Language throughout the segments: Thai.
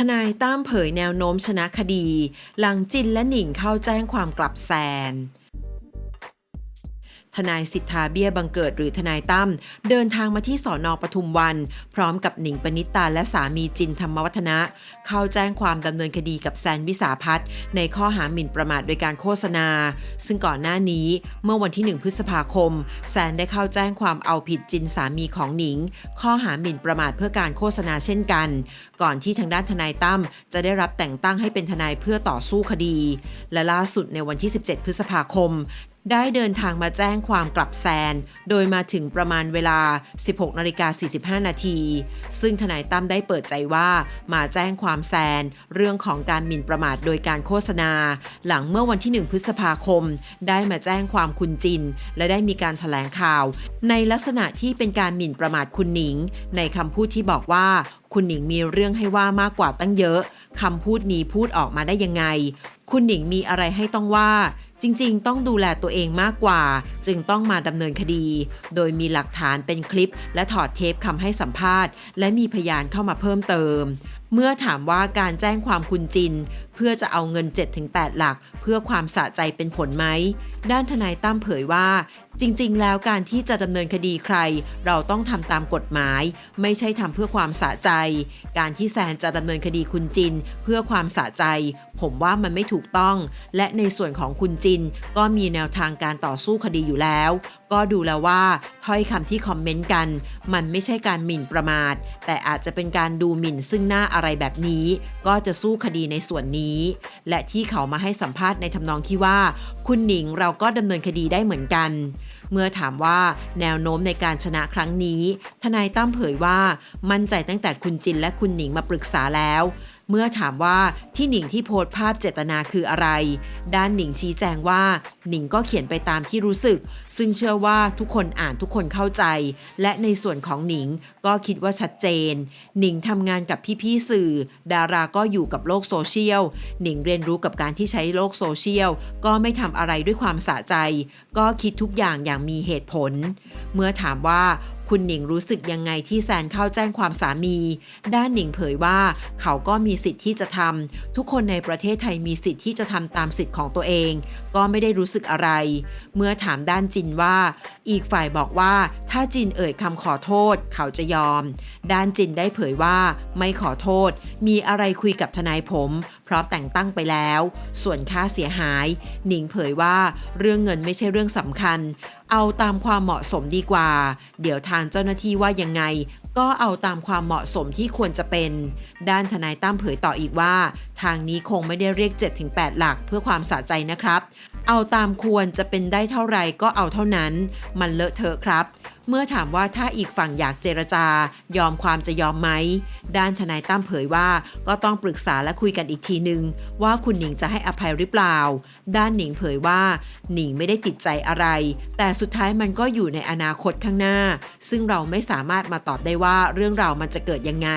ทนายตั้มเผยแนวโน้มชนะคดี หลังจินและหนิงเข้าแจ้งความกลับแซน ทนายสิทธาเบี้ยบังเกิดหรือทนายตั้มเดินทางมาที่สอนอปทุมวัน พร้อมกับหนิงปณิตาและสามีจินธรรมวัฒนะ เข้าแจ้งความดำเนินคดีกับแซนวิสาพัฒน์ในข้อหาหมิ่นประมาทโดยการโฆษณา ซึ่งก่อนหน้านี้เมื่อวันที่ 1 พฤษภาคม แซนได้เข้าแจ้งความเอาผิดจินสามีของหนิง ข้อหาหมิ่นประมาทเพื่อการโฆษณาเช่นกัน ก่อนที่ทางด้านทนายตั้มจะได้รับแต่งตั้งให้เป็นทนายเพื่อต่อสู้คดี และล่าสุดในวันที่ 17 พฤษภาคม ได้เดินทางมาแจ้งความกลับแซน โดยมาถึงประมาณเวลา 16นาฬิกา45 นาที ซึ่งทนายตั้มได้เปิดใจว่ามาแจ้งความแซน เรื่องของการหมิ่นประมาทโดยการโฆษณา หลังเมื่อวันที่ 1 พฤษภาคม ได้มาแจ้งความคุณจิน และได้มีการถแถลงข่าว ในลักษณะที่เป็นการหมิ่นประมาทคุณหนิง ในคำพูดที่บอกว่าคุณหนิงมีเรื่องให้ว่ามากกว่าตั้งเยอะคำพูดนี้พูดออกมาได้ยังไง คุณหนิงมีอะไรให้ต้องว่า จริงๆ ต้องดูแลตัวเองมากกว่า จึงต้องมาดำเนินคดี โดยมีหลักฐานเป็นคลิป และถอดเทปคำให้สัมภาษณ์ และมีพยานเข้ามาเพิ่มเติม เมื่อถามว่าการแจ้งความคุณจิน เพื่อจะเอาเงิน 7-8 หลัก เพื่อความสะใจเป็นผลไหม ด้านทนายตั้มเผยว่า จริงๆ แล้วการที่จะดำเนินคดีใคร เราต้องทำตามกฎหมาย ไม่ใช่ทำเพื่อความสะใจ การที่แซนจะดำเนินคดีคุณจิน เพื่อความสะใจ ผมว่ามันไม่ถูกต้อง และในส่วนของคุณจิน ก็มีแนวทางการต่อสู้คดีอยู่แล้ว ก็ดูแล้วว่าถ้อยคำที่คอมเมนต์กัน มันไม่ใช่การหมิ่นประมาท แต่อาจจะเป็นการดูหมิ่นซึ่งหน้าอะไรแบบนี้ ก็จะสู้คดีในส่วนนี้ และที่เขามาให้สัมภาษณ์ในทำนองที่ว่า คุณหนิงเราก็ดำเนินคดีได้เหมือนกัน เมื่อถามว่าแนวโน้มในการชนะครั้งนี้ ทนายตั้มเผยว่ามั่นใจตั้งแต่คุณจินและคุณหนิงมาปรึกษาแล้ว เมื่อถามว่าที่หนิงที่โพสต์ภาพเจตนาคืออะไร ด้านหนิงชี้แจงว่า หนิงก็เขียนไปตามที่รู้สึก ซึ่งเชื่อว่าทุกคนอ่านทุกคนเข้าใจ และในส่วนของหนิงก็คิดว่าชัดเจน หนิงทำงานกับพี่ๆสื่อ ดาราก็อยู่กับโลกโซเชียล หนิงเรียนรู้กับการที่ใช้โลกโซเชียล ก็ไม่ทำอะไรด้วยความสะใจ ก็คิดทุกอย่างอย่างมีเหตุผล เมื่อถามว่าคุณหนิงรู้สึกยังไงที่แซนเข้าแจ้งความสามี ด้านหนิงเผยว่าเขาก็มีสิทธิ์ที่จะทำทุกคนในประเทศไทยมีสิทธิ์ที่จะทำตามสิทธิ์ของตัวเอง ก็ไม่ได้รู้สึกอะไร เมื่อถามด้านจินว่า อีกฝ่ายบอกว่าถ้าจินเอ่ยคำขอโทษ เขาจะยอม ด้านจินได้เผยว่า ไม่ขอโทษ มีอะไรคุยกับทนายผม เพราะแต่งตั้งไปแล้ว ส่วนค่าเสียหาย หนิงเผยว่าเรื่องเงินไม่ใช่เรื่องสำคัญ เอาตามความเหมาะสมดีกว่า เดี๋ยวทางเจ้าหน้าที่ว่ายังไง ก็เอาตามความเหมาะสมที่ควรจะเป็น ด้านทนายตั้มเผยต่ออีกว่า ทางนี้คงไม่ได้เรียก 7-8 หลักเพื่อความสะใจนะครับ เอาตามควรจะเป็นได้เท่าไหร่ก็เอาเท่านั้น มันเลอะเทอะครับ เมื่อถามว่าถ้าอีกฝั่งอยากเจรจา ยอมความจะยอมไหม ด้านทนายตั้มเผยว่าก็ต้องปรึกษาและคุยกันอีกทีนึง ว่าคุณหนิงจะให้อภัยหรือเปล่า ด้านหนิงเผยว่า หนิงไม่ได้ติดใจอะไร แต่สุดท้ายมันก็อยู่ในอนาคตข้างหน้า ซึ่งเราไม่สามารถมาตอบได้ว่าเรื่องราวมันจะเกิดยังไง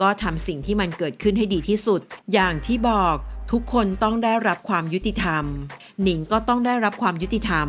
ก็ทำสิ่งที่มันเกิดขึ้นให้ดีที่สุด อย่างที่บอกทุกคนต้องได้รับความยุติธรรม หนิงก็ต้องได้รับความยุติธรรม